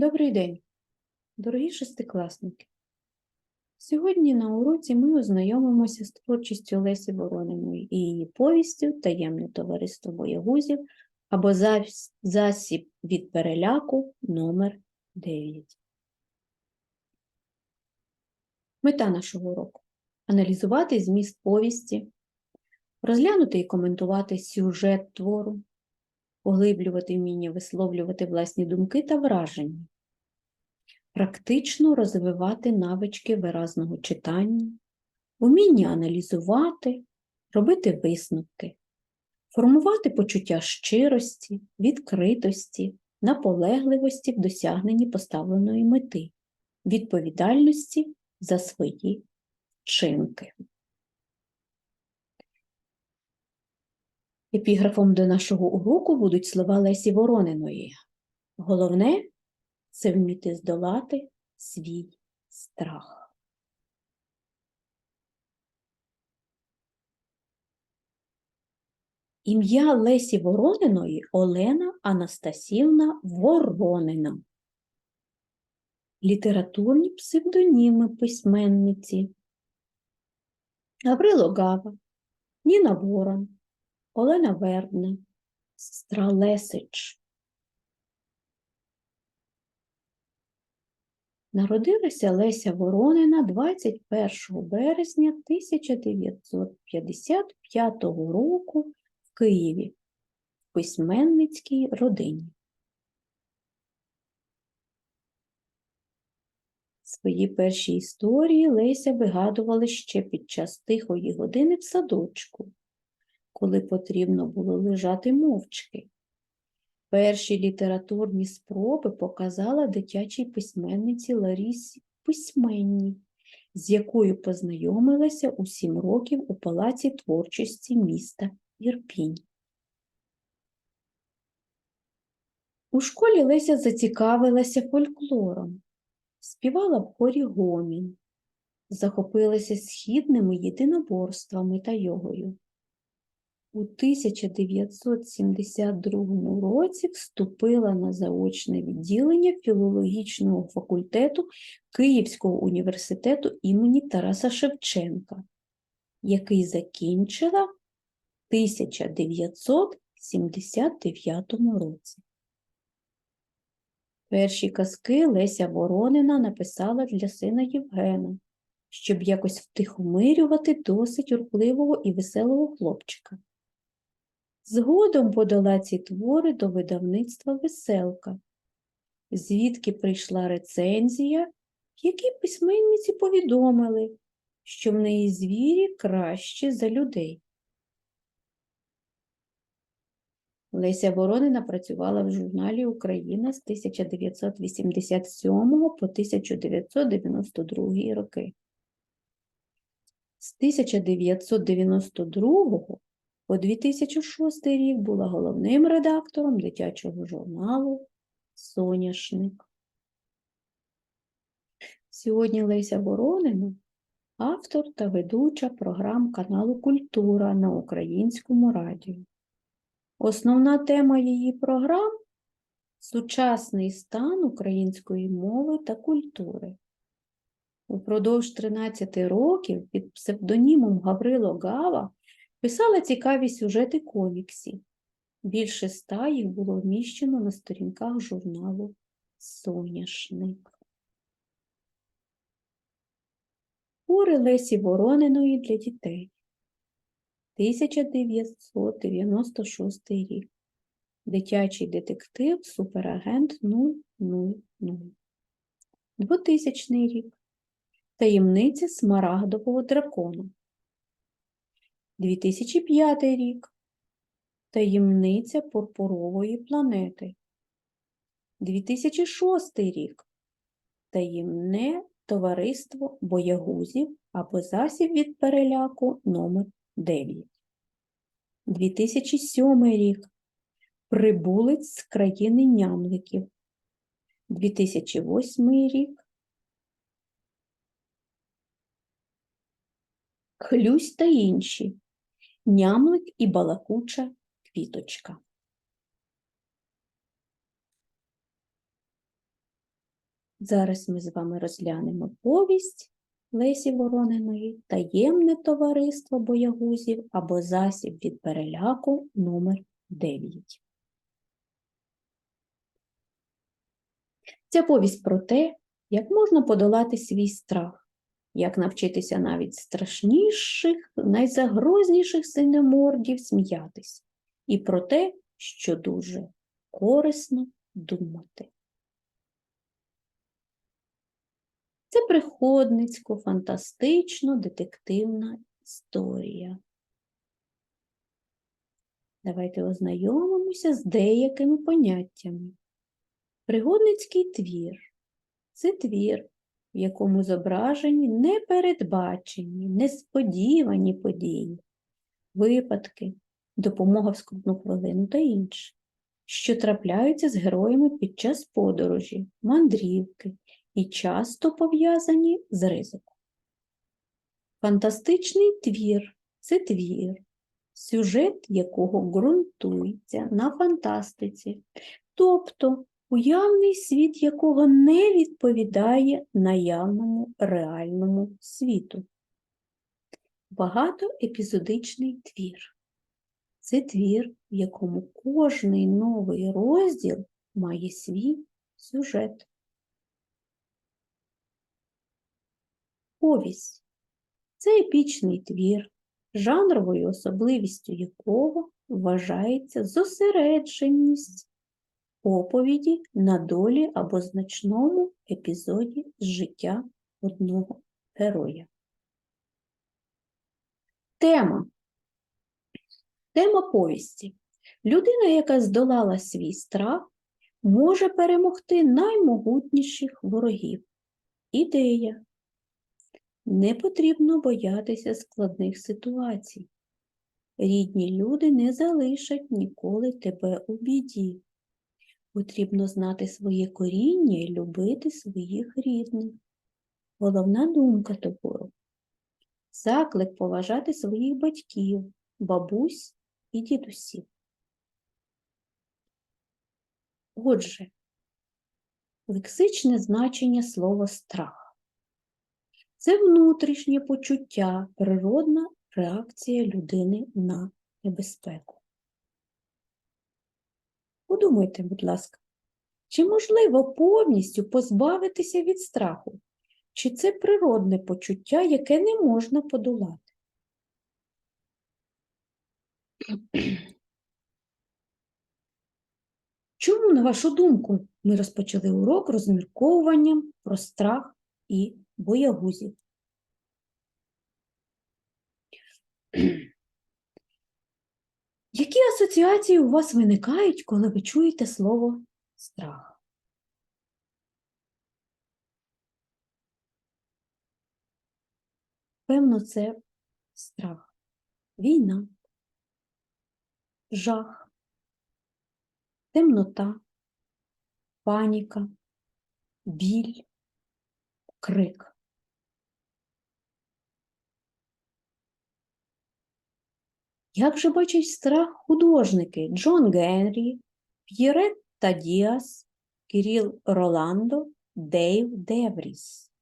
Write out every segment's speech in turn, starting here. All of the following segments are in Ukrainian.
Добрий день, дорогі шестикласники. Сьогодні на уроці ми ознайомимося з творчістю Лесі Ворониної і її повістю Таємне товариство боягузів або засіб від переляку номер 9. Мета нашого уроку аналізувати зміст повісті, розглянути і коментувати сюжет твору, поглиблювати вміння висловлювати власні думки та враження, практично розвивати навички виразного читання, вміння аналізувати, робити висновки, формувати почуття щирості, відкритості, наполегливості в досягненні поставленої мети, відповідальності за свої вчинки. Епіграфом до нашого уроку будуть слова Лесі Ворониної. Головне це вміти здолати свій страх. Ім'я Лесі Ворониної Олена Анастасівна Воронина. Літературні псевдоніми письменниці Гаврило Гава, Ніна Ворон, Олена Вербна, сестра Лесич. Народилася Леся Воронина 21 березня 1955 року в Києві в письменницькій родині. Свої перші історії Леся вигадувала ще під час тихої години в садочку, коли потрібно було лежати мовчки. Перші літературні спроби показала дитячій письменниці Ларісі Письменній, з якою познайомилася у сім років у Палаці творчості міста Ірпінь. У школі Леся зацікавилася фольклором, співала в хорі гомін, захопилася східними єдиноборствами та йогою. У 1972 році вступила на заочне відділення філологічного факультету Київського університету імені Тараса Шевченка, який закінчила в 1979 році. Перші казки Леся Воронина написала для сина Євгена, щоб якось втихомирювати досить урпливого і веселого хлопчика. Згодом подала ці твори до видавництва Веселка, звідки прийшла рецензія, в якій письменниці повідомили, що в неї звірі кращі за людей. Леся Воронина працювала в журналі Україна з 1987 по 1992 роки. З 1992 по 2006 рік була головним редактором дитячого журналу Соняшник. Сьогодні Леся Воронина автор та ведуча програм каналу Культура на українському радіо. Основна тема її програм сучасний стан української мови та культури. Упродовж 13 років під псевдонімом Гаврило Гава писала цікаві сюжети коміксів. Більше ста їх було вміщено на сторінках журналу Соняшник. Твори Лесі Ворониної для дітей. 1996 рік. Дитячий детектив Суперагент 000. 2000 рік. Таємниця Смарагдового дракона. 2005 рік. Таємниця Пурпурової планети. 2006 рік. Таємне товариство боягузів або засіб від переляку номер 9. 2007 рік. Прибулець з країни нямликів. 2008 рік. Хлюсь та інші. Нямлик і балакуча квіточка. Зараз ми з вами розглянемо повість Лесі Ворониної Таємне товариство боягузів або засіб від переляку номер 9. Ця повість про те, як можна подолати свій страх, як навчитися навіть страшніших, найзагрозніших синемордів сміятись, і про те, що дуже корисно думати. Це приходницько, фантастично детективна історія. Давайте ознайомимося з деякими поняттями. Пригодницький твір це твір, в якому зображені непередбачені, несподівані події, випадки, допомога в скрутну хвилину та інше, що трапляються з героями під час подорожі, мандрівки і часто пов'язані з ризиком. Фантастичний твір це твір, сюжет якого ґрунтується на фантастиці, тобто уявний світ якого не відповідає наявному реальному світу. Багатоепізодичний твір це твір, в якому кожний новий розділ має свій сюжет. Повість це епічний твір, жанровою особливістю якого вважається зосередженість оповіді на долі або значному епізоді з життя одного героя. Тема. Тема повісті. Людина, яка здолала свій страх, може перемогти наймогутніших ворогів. Ідея. Не потрібно боятися складних ситуацій. Рідні люди не залишать ніколи тебе у біді. Потрібно знати своє коріння і любити своїх рідних. Головна думка топору заклик поважати своїх батьків, бабусь і дідусів. Отже, лексичне значення слова страх це внутрішнє почуття, природна реакція людини на небезпеку. Подумайте, будь ласка, чи можливо повністю позбавитися від страху? Чи це природне почуття, яке не можна подолати? Чому, на вашу думку, ми розпочали урок розмірковуванням про страх і боягузів? Які асоціації у вас виникають, коли ви чуєте слово страх? Певно, це страх, війна, жах, темнота, паніка, біль, крик. Як же бачать страх художники Джон Генрі, П'єретта Діас, Кіріл Роландо, Дейв Девріс?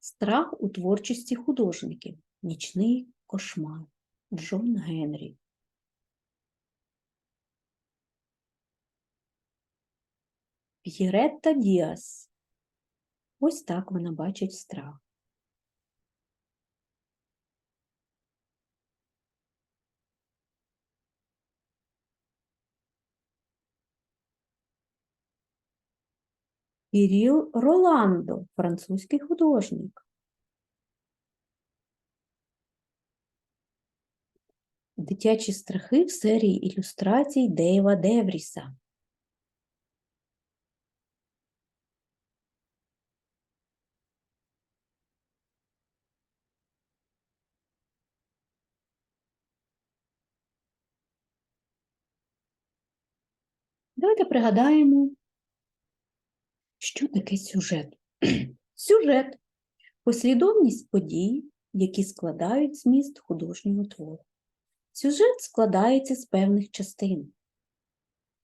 Страх у творчості художників. Нічний кошмар. Джон Генрі. П'єретта Діас. Ось так вона бачить страх. Кирил Роландо, французький художник. Дитячі страхи в серії ілюстрацій Дейва Девріса. Давайте пригадаємо, що таке сюжет. Сюжет послідовність подій, які складають зміст художнього твору. Сюжет складається з певних частин.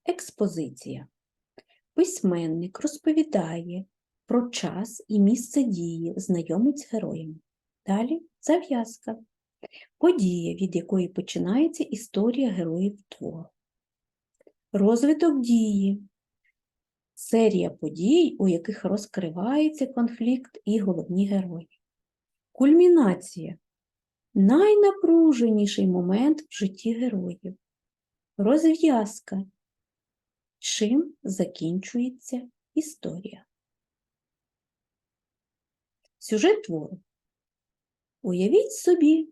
Експозиція. Письменник розповідає про час і місце дії, знайомить з героєм. Далі зав'язка. Подія, від якої починається історія героїв твору. Розвиток дії. Серія подій, у яких розкривається конфлікт і головні герої. Кульмінація. Найнапруженіший момент в житті героїв. Розв'язка. Чим закінчується історія. Сюжет твору. Уявіть собі,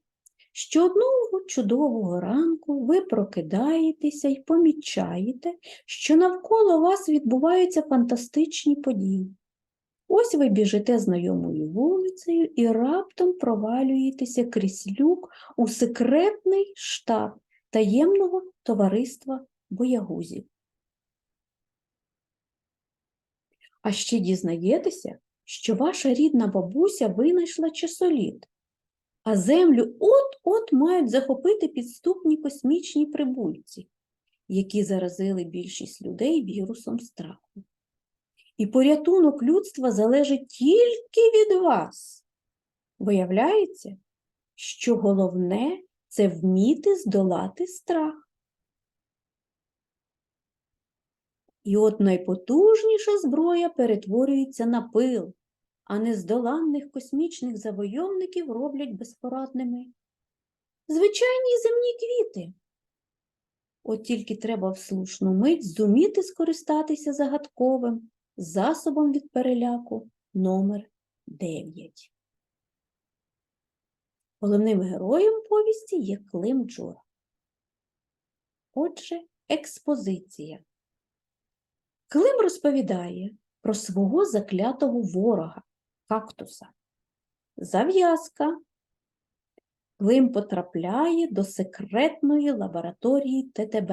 що одного чудового ранку ви прокидаєтеся і помічаєте, що навколо вас відбуваються фантастичні події. Ось ви біжите знайомою вулицею і раптом провалюєтеся крізь люк у секретний штаб таємного товариства боягузів. А ще дізнаєтеся, що ваша рідна бабуся винайшла часоліт, а землю от-от мають захопити підступні космічні прибульці, які заразили більшість людей вірусом страху. І порятунок людства залежить тільки від вас. Виявляється, що головне це вміти здолати страх. І от найпотужніша зброя перетворюється на пил, а нездоланних космічних завойовників роблять безпорадними. Звичайні земні квіти. От тільки треба в слушну мить зуміти скористатися загадковим засобом від переляку номер 9. Головним героєм повісті є Клим Джура. Отже, експозиція. Клим розповідає про свого заклятого ворога кактуса. Зав'язка. Клим потрапляє до секретної лабораторії ТТБ.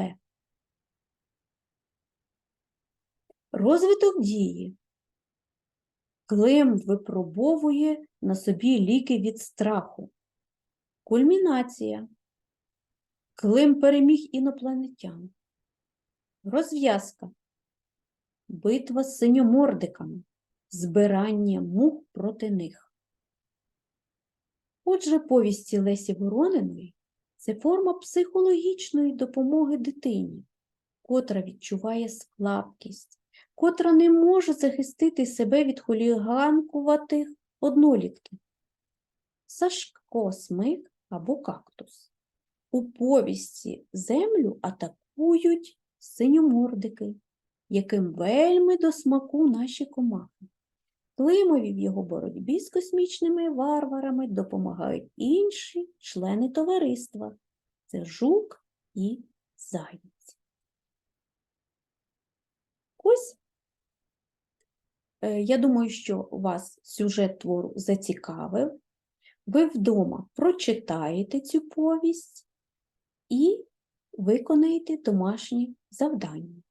Розвиток дії. Клим випробовує на собі ліки від страху. Кульмінація. Клим переміг інопланетян. Розв'язка. Битва з синьомордиками. Збирання мух проти них. Отже, повісті Лесі Ворониної це форма психологічної допомоги дитині, котра відчуває слабкість, котра не може захистити себе від хуліганкуватих однолітків. Сашко смик або кактус. У повісті землю атакують синьомордики, яким вельми до смаку наші комахи. Климові в його боротьбі з космічними варварами допомагають інші члени товариства це жук і заєць. Ось, е, я думаю, що вас сюжет твору зацікавив. Ви вдома прочитаєте цю повість і виконаєте домашні завдання.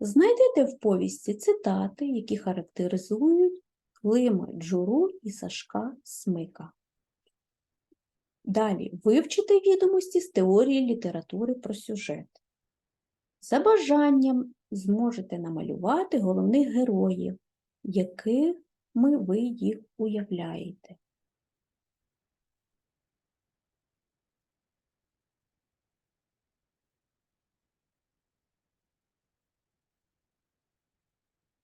Знайдете в повісті цитати, які характеризують Клима Джуру і Сашка Смика. Далі вивчити відомості з теорії літератури про сюжет. За бажанням зможете намалювати головних героїв, якими ви їх уявляєте.